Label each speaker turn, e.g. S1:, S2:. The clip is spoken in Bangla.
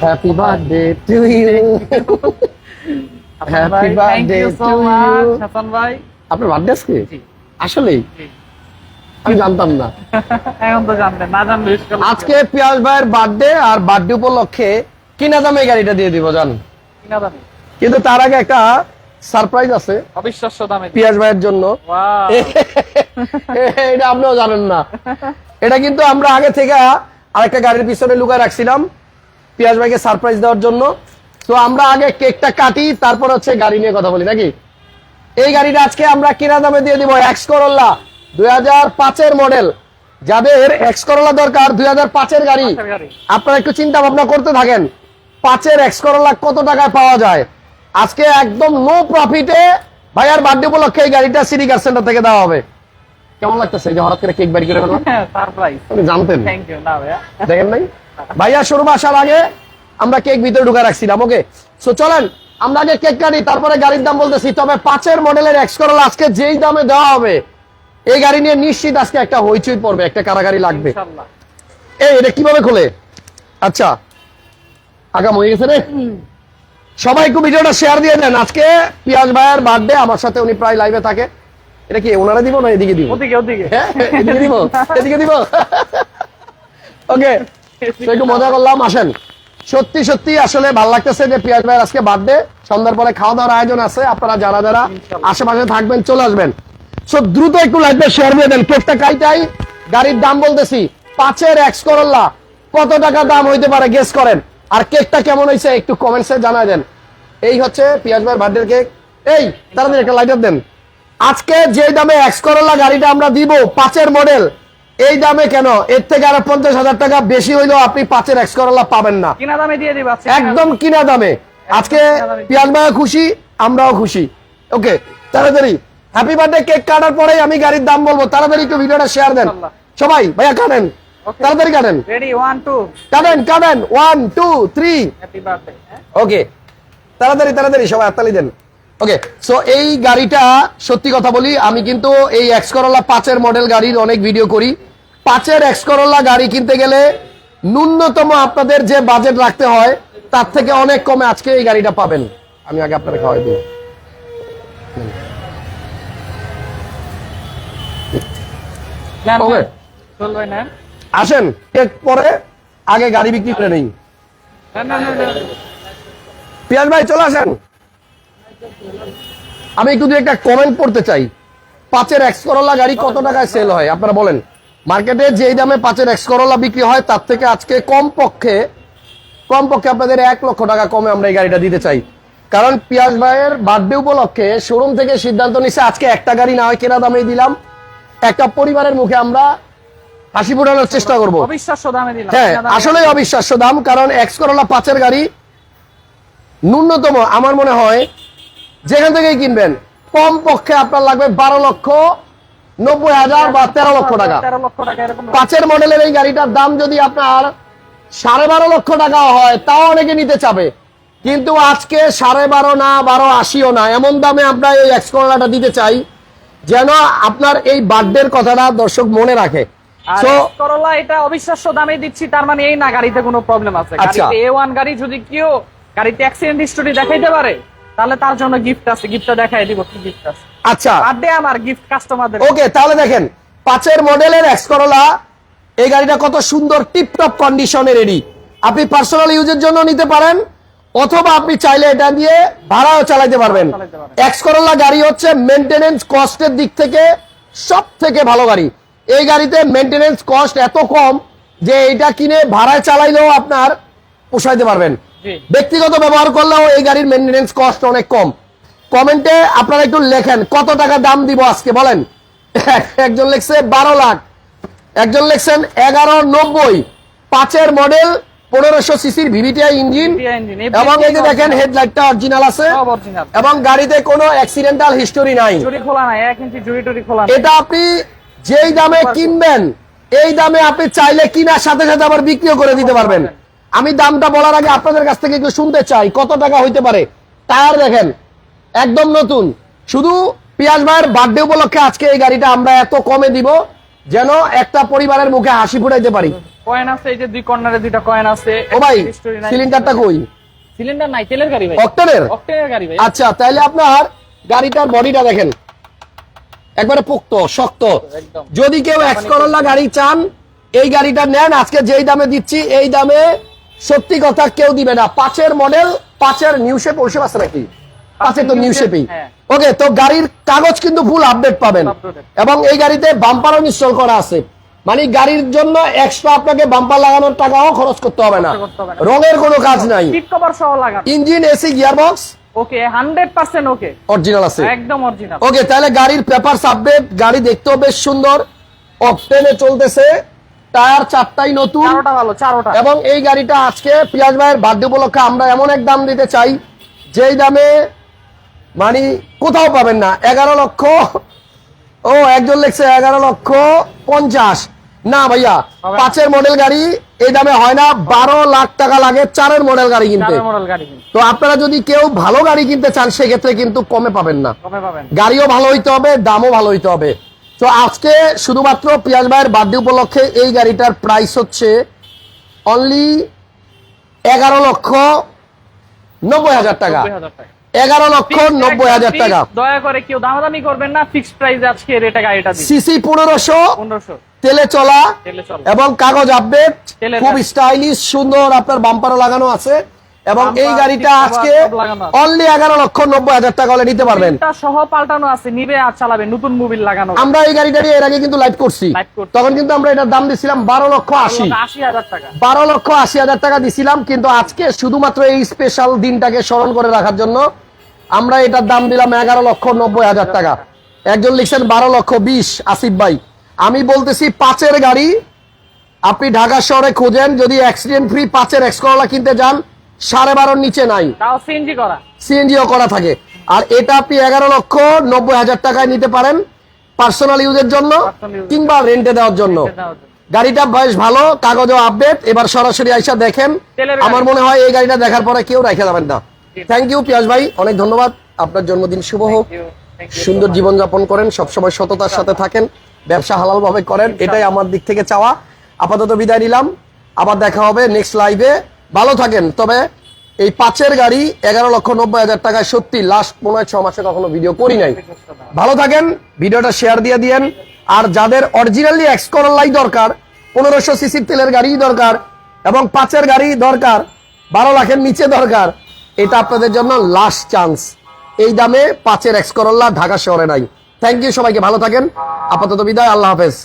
S1: Happy birthday to you
S2: so
S1: to
S2: much,
S1: you.
S2: Hasan ভাই
S1: আপনার বার্থডে আজকে? আসলেই। আমি জানতাম না।
S2: এখন তো জানতেন না জানলে
S1: আজকে পিয়াস ভাইয়ের বার্থডে আর বার্থডে উপলক্ষে কিনা দামে গাড়িটা দিয়ে দিব জান।
S2: কিনা দামে?
S1: কিন্তু তার আগে একটা সারপ্রাইজ আছে।
S2: অবিশ্বাস্য দামে।
S1: পিয়াস ভাইয়ের জন্য। এটা আপনিও জানেন না। এটা কিন্তু আমরা আগে থেকে আরেকটা গাড়ির পিছনে লুকায় রাখছিলাম। পিয়াস ভাইকে সারপ্রাইজ দেওয়ার জন্য। তো আমরা আগে কেকটা কাটি তারপর হচ্ছে গাড়ি নিয়ে কথা বলি নাকি? এই গাড়িটা আজকে আমরা কিনা দামে দিয়ে দিব এক্স করোলা দুই হাজার পাঁচের মডেল যাদের এক্স করোলা দরকার দুই হাজার পাঁচের গাড়ি। আপনারা একটু চিন্তা ভাবনা করতে থাকেন পাঁচের এক্স করোলা কত টাকায় পাওয়া যায়? আজকে একদম নো প্রফিটে ভাইয়ার বার্থডে উপলক্ষে এই গাড়িটা সিটি কার সেন্টার থেকে দেওয়া হবে। কেমন লাগতেছে? যে হঠাৎ করে কেক বাড়ি করে ফেললাম। আপনি জানতেন। দেখেন নাই? ভাইয়া শোরুম আসার আগে আমরা কেক ভিতরে ঢুকে রাখছিলাম ওকে সো চলেন আমরা আগে কেক কাটি তারপরে গাড়ির দাম বলতেছি। তবে পাঁচের মডেলের এক্স করোলা আজকে যেই দামে দেওয়া হবে এই গাড়ি নিয়ে নিশ্চিত আজকে একটা হইচই পড়বে একটা কারাগারি লাগবে। এই এটা কীভাবে খোলে? আচ্ছা আগাম হয়ে গেছে রে। সবাই একটু ভিডিওটা শেয়ার দিয়ে দেন। আজকে পিয়াজ ভাইয়ের বার্থডে আমার সাথে উনি প্রায় লাইভে থাকে। এটা কি ওনারা দিব না এদিকে দিব?
S2: ওদিকে ওদিকে।
S1: হ্যাঁ এদিকে দিব এদিকে দিব। ওকে একটু মজা করলাম আসেন। সত্যি সত্যি আসলে ভালো লাগতেছে যে পিয়াজ ভাইয়ের আজকে বার্থডে সন্ধ্যার পরে খাওয়া দাওয়ার আয়োজন আছে আপনারা যারা যারা আশেপাশে থাকবেন চলে আসবেন। সো দ্রুত একটু লাইভে শেয়ার দিয়ে দেন কেকটা কাইটাই গাড়ির দাম বলতেছি পাঁচের এক্স করল্লা কত টাকা দাম হইতে পারে গেস করেন। আর কেকটা কেমন হয়েছে একটু কমেন্টসে জানায় দেন। এই হচ্ছে পিয়াজ ভাইয়ের বার্থডে কেক এই তাড়াতাড়ি একটা লাইটার দেন। আজকে যে দামে এক্স করল্লা গাড়িটা আমরা দিব পাঁচের মডেল এই দামে কেন? এর থেকে আরও পঞ্চাশ হাজার টাকা বেশি হইলেও আপনি পাঁচের এক্স করল্লা পাবেন না।
S2: কিনা দামে দিয়ে দিবা
S1: একদম কিনা দামে। আজকে পিয়াজ ভাইয়া খুশি আমরাও খুশি। ওকে তাড়াতাড়ি। হ্যাপি বার্থডে কেক কাটার পরেই আমি গাড়ির দাম বলব। তাড়াতাড়ি একটু ভিডিওটা শেয়ার দেন। সবাই ভাইয়া কাটেন তাড়াতাড়ি কাটেন
S2: রেডি ওয়ান টু
S1: কাটেন কাটেন one two three
S2: happy birthday
S1: okay তাড়াতাড়ি তাড়াতাড়ি সবাই হাততালি দেন। ওকে সো এই গাড়িটা সত্যি কথা বলি আমি কিন্তু এই এক্স করোলা পাঁচের মডেল গাড়ির অনেক ভিডিও করি। পাঁচের এক্স করোলা গাড়ি কিনতে গেলে ন্যূনতম আপনাদের যে বাজেট রাখতে হয় তার থেকে অনেক কমে আজকে এই গাড়িটা পাবেন। আমি আগে আপনাকে খাওয়াই দিই। আসেন পরে আগে গাড়ি বিক্রি করে নেই। পিয়াজ ভাই চলে আসেন। আমি একটু একটা কমেন্ট পড়তে চাই। পাঁচের এক্স করোলা গাড়ি কত টাকায় সেল হয়? আপনারা বলেন। মার্কেটে যেই দামে পাঁচের এক্স করোলা বিক্রি হয় তার থেকে আজকে কম পক্ষে কম পক্ষে আপনাদের এক লক্ষ টাকা কমে আমরা এই গাড়িটা দিতে চাই। কারণ পিয়াজ ভাইয়ের বার্থডে উপলক্ষে শোরুম থেকে সিদ্ধান্ত নিচ্ছে আজকে একটা গাড়ি না হয় কেনা দামে দিলাম। একটা পরিবারের মুখে আমরা হাসি ফোটানোর চেষ্টা করব।
S2: অবিশ্বাস্য দামে দিলাম।
S1: হ্যাঁ আসলে অবিশ্বাস্য দাম কারণ এক্স করোলা পাঁচের গাড়ি ন্যূনতম আমার মনে হয় যেখান থেকেই কিনবেন কম পক্ষে আপনার লাগবে বারো লক্ষ নব্বই হাজার বা তেরো লক্ষ টাকা। পাঁচের মডেলের এই গাড়িটার দাম যদি আপনার সাড়ে বারো লক্ষ টাকা হয় তাও অনেকে নিতে চাবে। কিন্তু আজকে সাড়ে বারো না বারো আশিও না এমন দামে আমরা এই এক্স করোলাটা দিতে চাই যেন আপনার এই বার্থডের কথাটা দর্শক মনে রাখে।
S2: করোলা এটা অবিশ্বাস্য দামে দিচ্ছি তার মানে এই না গাড়িতে কোনো প্রবলেম আছে। গাড়িতে এ ওয়ান গাড়ি যদি কেউ গাড়িতে অ্যাক্সিডেন্ট হিস্টোরি দেখাইতে পারে তাহলে তার জন্য গিফট আছে গিফটটা দেখাই দিব কি গিফট আছে।
S1: আচ্ছা।
S2: বার্থডে আমার গিফট কাস্টমারদের
S1: ওকে তাহলে দেখেন পাঁচের মডেলের এক্স করোলা এই গাড়িটা কত সুন্দর টিপটপ কন্ডিশনে রেডি আপনি পার্সোনাল ইউজের জন্য নিতে পারেন অথবা আপনি চাইলে এটা দিয়ে ভাড়াও চালাতে পারবেন। এক্স করোলা গাড়ি হচ্ছে মেনটেনেন্স কস্টের দিক থেকে সব থেকে ভালো গাড়ি। এই গাড়িতে মেনটেনেন্স কস্ট এত কম যে এটা কিনে ভাড়ায় চালাইলেও আপনার পোষাইতে পারবেন। ব্যক্তিগত ব্যবহার করলেও এই গাড়ির মেনটেনেন্স কস্ট অনেক কম। কমেন্টে আপনারা একটু লেখেন কত টাকা দাম দিব আজকে বলেন? একজন লেখছে বারো লাখ। একজন লেখছেন এগারো নব্বই। পাঁচের মডেল পনেরোশো সিসির ভিভিটিআই ইঞ্জিন এবং এই যে দেখেন। হেডলাইটটা অরিজিনাল আছে। এবং গাড়িতে কোনো অ্যাক্সিডেন্টাল হিস্টোরি নাই। এটা আপনি যেই দামে কিনবেন এই দামে আপনি চাইলে কিনার সাথে সাথে আবার বিক্রিও করে দিতে পারবেন। আমি দামটা বলার আগে আপনাদের কাছ থেকে একটু শুনতে চাই কত টাকা হইতে পারে? টায়ার দেখেন একদম নতুন। শুধু পিয়াজ ভাইয়ের বার্থডে উপলক্ষে আজকে এই গাড়িটা আমরা এত কমে দিব যেন একটা পরিবারের মুখে হাসি ফুটাইতে পারি।
S2: কয়েন আছে এই যে দুই কর্নারে দুইটা কয়েন আছে
S1: ও ভাই সিলিন্ডারটা কই?
S2: সিলিন্ডার নাই তেলের গাড়ি ভাই।
S1: অক্টেনের
S2: অক্টেনের গাড়ি ভাই।
S1: আচ্ছা তাহলে আপনার গাড়িটার বডিটা দেখেন। একবারে পোক্ত শক্ত। যদি কেউ এক্স করোলা গাড়ি চান এই গাড়িটা নেন। আজকে যেই দামে দিচ্ছি এই দামে সত্যি কথা কেউ দিবে না। পাঁচের মডেল পাঁচের নিউ শেপ ওই আছে নাকি? পাঁচের তো নিউ
S2: shape, হ্যাঁ।
S1: ওকে তো গাড়ির কাগজ কিন্তু ফুল আপডেট পাবেন। এবং এই গাড়িতে বাম্পারও ইনস্টল করা আছে। মানে গাড়ির জন্য এক্সট্রা আপনাকে বাম্পার লাগানোর টাকাও খরচ করতে হবে না। রঙের কোনো কাজ নাই। Engine AC gearbox
S2: okay okay
S1: original আছে।
S2: একদম অরিজিনাল
S1: ওকে তাহলে গাড়ির পেপার আপডেট গাড়ি দেখতেও বেশ সুন্দর। অকটেনে চলতেছে। টায়ার চারটাই নতুন।
S2: ভালো চারোটা।
S1: এবং এই গাড়িটা আজকে পিয়াজ ভাইয়ের বার্থডে উপলক্ষে আমরা এমন এক দাম দিতে চাই যেই দামে মানে কোথাও পাবেন না এগারো লক্ষ ও একজন লিখছে এগারো লক্ষ পঞ্চাশ। না ভাইয়া পাঁচের মডেল গাড়ি এই দামে হয় না বারো লাখ টাকা লাগে চারের মডেল গাড়ি কিনতে।
S2: চারের মডেল গাড়ি কিন্তু।
S1: তো আপনারা যদি কেউ ভালো গাড়ি কিনতে চান সেক্ষেত্রে কিন্তু কমে পাবেন না। গাড়িও ভালো হইতে হবে দামও ভালো হইতে হবে। তো আজকে শুধুমাত্র পিয়াজ ভাইয়ের বার্থডে উপলক্ষে এই গাড়িটার প্রাইস হচ্ছে অনলি এগারো লক্ষ নব্বই হাজার টাকা। এগারো লক্ষ নব্বই হাজার টাকা।
S2: দয়া করে কেউ দামাদামি করবেন না ফিক্সড প্রাইস আজকে রেটে গাড়িটা
S1: সিসি পনেরোশো
S2: পনেরোশো।
S1: তেলে চলা এবং কাগজ আপডেট খুব স্টাইলিশ সুন্দর আপনার বাম্পারও লাগানো আছে। এবং এই গাড়িটা আজকে। অনলি এগারো লক্ষ নব্বই হাজার টাকা হলে নিতে পারবেন।
S2: সহ পাল্টানো আছে নিবে আর চালাবে নতুন মোবিল লাগানো
S1: আমরা এই গাড়িটা নিয়ে এর আগে কিন্তু লাইভ করছি। তখন কিন্তু আমরা এটার দাম দিছিলাম বারো লক্ষ আশি।
S2: আশি হাজার টাকা।
S1: বারো লক্ষ আশি হাজার টাকা দিছিলাম কিন্তু আজকে শুধুমাত্র এই স্পেশাল দিনটাকে স্মরণ করে রাখার জন্য আমরা এটার দাম দিলাম এগারো লক্ষ নব্বই হাজার টাকা। একজন লিখছেন বারো লক্ষ বিশ আসিফ ভাই। আমি বলতেছি পাঁচের গাড়ি আপনি ঢাকা শহরে খোঁজেন যদি অ্যাক্সিডেন্ট ফ্রি পাঁচের এক্স করলা কিনতে যান সাড়ে বারোর নিচে নাই। সিএনজিও করা। থাকে। আর এটা আপনি এগারো লক্ষ নব্বই হাজার টাকায় নিতে পারেন পার্সোনাল ইউজের জন্য কিংবা রেন্টে দেওয়ার জন্য। গাড়িটা বেশ ভালো কাগজও আপডেট এবার সরাসরি আইসা দেখেন। আমার মনে হয় এই গাড়িটা দেখার পরে কেউ রেখে যাবেন না। থ্যাংক ইউ পিয়াজ ভাই। অনেক ধন্যবাদ। আপনার জন্মদিন শুভ হোক। সুন্দর জীবন যাপন করেন। সবসময় সততার সাথে থাকেন। ব্যবসা হালাল ভাবে করেন এটাই আমার দিক থেকে চাওয়া। আপাতত বিদায় নিলাম। আবার দেখা হবে নেক্সট লাইভে ভালো থাকেন, তবে এই পাঁচের গাড়ি এগারো লক্ষ নব্বই হাজার টাকায় সত্যি লাস্ট মনে হয় ছ মাসে কখনো ভিডিও করি নাই। ভালো থাকেন, ভিডিওটা শেয়ার দিয়ে দিয়েন, আর যাদের অরিজিনালি এক্স করলাই দরকার, পনেরোশো সিসির তেলের গাড়ি দরকার, এবং পাঁচের গাড়ি দরকার, বারো লাখের নিচে দরকার, এটা আপনাদের জন্য লাস্ট চান্স এই দামে পাঁচের এক্স করল্লা ঢাকা শহরে নাই। থ্যাংক ইউ সবাইকে, ভালো থাকেন, আপাতত বিদায়, আল্লাহ হাফেজ।